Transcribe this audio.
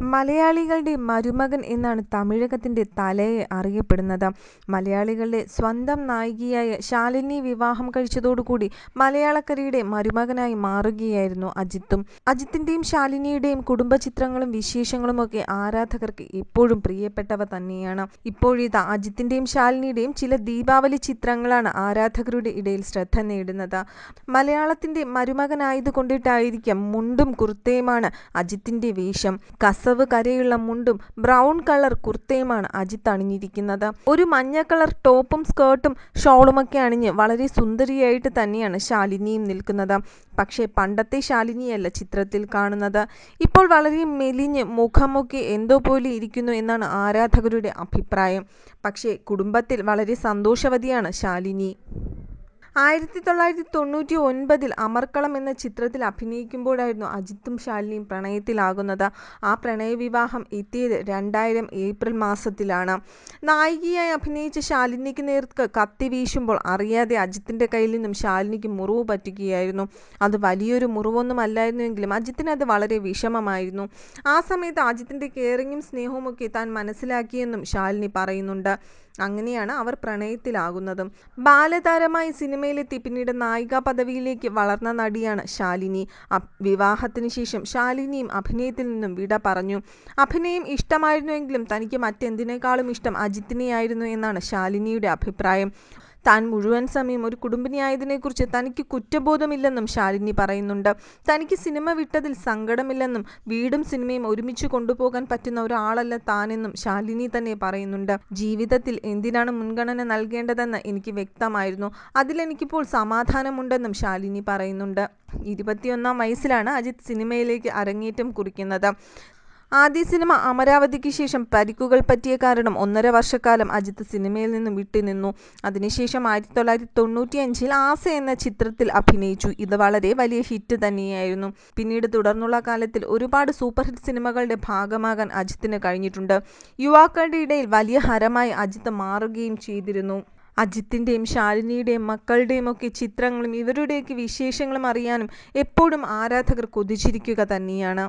മലയാളികളുടെ മരുമകൻ എന്നാണ് തമിഴകത്തിന്റെ തലയെ അറിയപ്പെടുന്നത്. മലയാളികളുടെ സ്വന്തം നായികയായ ശാലിനി വിവാഹം കഴിച്ചതോടുകൂടി മലയാളക്കരയുടെ മരുമകനായി മാറുകയായിരുന്നു അജിത്തും. അജിത്തിന്റെയും ശാലിനിയുടെയും കുടുംബ കുടുംബചിത്രങ്ങളും വിശേഷങ്ങളുമൊക്കെ ആരാധകർക്ക് എപ്പോഴും പ്രിയപ്പെട്ടവ തന്നെയാണ്. ഇപ്പോഴിതാ അജിത്തിന്റെയും ശാലിനിയുടെയും ചില ദീപാവലി ചിത്രങ്ങളാണ് ആരാധകരുടെ ഇടയിൽ ശ്രദ്ധ നേടുന്നത്. മലയാളത്തിന്റെ മരുമകനായതുകൊണ്ടിട്ടായിരിക്കാം മുണ്ടും കുർത്തയുമാണ് അജിത്തിന്റെ വേഷം. കസവ് കരയുള്ള മുണ്ടും ബ്രൗൺ കളർ കുർത്തയുമാണ് അജിത്ത് അണിഞ്ഞിരിക്കുന്നത്. ഒരു മഞ്ഞ കളർ ടോപ്പും സ്കേർട്ടും ഷോളുമൊക്കെ അണിഞ്ഞ് വളരെ സുന്ദരിയായിട്ട് തന്നെയാണ് ശാലിനിയും നിൽക്കുന്നത്. പക്ഷേ പണ്ടത്തെ ശാലിനിയല്ല ചിത്രത്തിൽ കാണുന്നത്. ഇപ്പോൾ വളരെ മെലിഞ്ഞ് മുഖമൊക്കെ എന്തോ പോലെ ഇരിക്കുന്നു എന്നാണ് ആരാധകരുടെ അഭിപ്രായം. പക്ഷേ കുടുംബത്തിൽ വളരെ സന്തോഷവതിയാണ് ശാലിനി. ആയിരത്തി തൊള്ളായിരത്തി തൊണ്ണൂറ്റി ഒൻപതിൽ അമർക്കളം എന്ന ചിത്രത്തിൽ അഭിനയിക്കുമ്പോഴായിരുന്നു അജിത്തും ശാലിനിയും പ്രണയത്തിലാകുന്നത്. ആ പ്രണയവിവാഹം എത്തിയത് രണ്ടായിരം ഏപ്രിൽ മാസത്തിലാണ്. നായികയായി അഭിനയിച്ച ശാലിനിക്ക് നേർക്ക് കത്തി വീശുമ്പോൾ അറിയാതെ അജിത്തിന്റെ കയ്യിൽ നിന്നും ശാലിനിക്ക് മുറിവ് പറ്റുകയായിരുന്നു. അത് വലിയൊരു മുറിവൊന്നും അല്ലായിരുന്നുവെങ്കിലും അജിത്തിന് അത് വളരെ വിഷമമായിരുന്നു. ആ സമയത്ത് അജിത്തിന്റെ കെയറിങ്ങും സ്നേഹവുമൊക്കെ താൻ മനസ്സിലാക്കിയെന്നും ശാലിനി പറയുന്നുണ്ട്. അങ്ങനെയാണ് അവർ പ്രണയത്തിലാകുന്നതും. ബാലതാരമായി സിനിമയിലെത്തി പിന്നീട് നായികാ പദവിയിലേക്ക് വളർന്ന നടിയാണ് ശാലിനി. വിവാഹത്തിന് ശേഷം ശാലിനിയും അഭിനയത്തിൽ നിന്നും വിട പറഞ്ഞു. അഭിനയം ഇഷ്ടമായിരുന്നുവെങ്കിലും തനിക്ക് മറ്റെന്തിനേക്കാളും ഇഷ്ടം അജിത്തിനെയായിരുന്നു എന്നാണ് ശാലിനിയുടെ അഭിപ്രായം. താൻ മുഴുവൻ സമയം ഒരു കുടുംബിനിയായതിനെക്കുറിച്ച് തനിക്ക് കുറ്റബോധമില്ലെന്നും ശാലിനി പറയുന്നുണ്ട്. തനിക്ക് സിനിമ വിട്ടതിൽ സങ്കടമില്ലെന്നും വീടും സിനിമയും ഒരുമിച്ച് കൊണ്ടുപോകാൻ പറ്റുന്ന ഒരാളല്ല താനെന്നും ശാലിനി തന്നെ പറയുന്നുണ്ട്. ജീവിതത്തിൽ എന്തിനാണ് മുൻഗണന നൽകേണ്ടതെന്ന് എനിക്ക് വ്യക്തമായിരുന്നു. അതിലെനിക്കിപ്പോൾ സമാധാനമുണ്ടെന്നും ശാലിനി പറയുന്നുണ്ട്. ഇരുപത്തിയൊന്നാം വയസ്സിലാണ് അജിത് സിനിമയിലേക്ക് അരങ്ങേറ്റം കുറിക്കുന്നത്. ആദ്യ സിനിമ അമരാവതിക്ക് ശേഷം പരിക്കുകൾ പറ്റിയ കാരണം ഒന്നര വർഷക്കാലം അജിത്ത് സിനിമയിൽ നിന്നും വിട്ടുനിന്നു. അതിനുശേഷം ആയിരത്തി തൊള്ളായിരത്തി തൊണ്ണൂറ്റിയഞ്ചിൽ ആസ എന്ന ചിത്രത്തിൽ അഭിനയിച്ചു. ഇത് വളരെ വലിയ ഹിറ്റ് തന്നെയായിരുന്നു. പിന്നീട് തുടർന്നുള്ള കാലത്തിൽ ഒരുപാട് സൂപ്പർ ഹിറ്റ് സിനിമകളുടെ ഭാഗമാകാൻ അജിത്തിന് കഴിഞ്ഞിട്ടുണ്ട്. യുവാക്കളുടെ ഇടയിൽ വലിയ ഹരമായി അജിത്ത് മാറുകയും ചെയ്തിരുന്നു. അജിത്തിന്റെയും ശാലിനിയുടെയും മക്കളുടെയും ഒക്കെ ചിത്രങ്ങളും ഇവരുടെയൊക്കെ വിശേഷങ്ങളും അറിയാനും എപ്പോഴും ആരാധകർ കൊതിച്ചിരിക്കുക തന്നെയാണ്.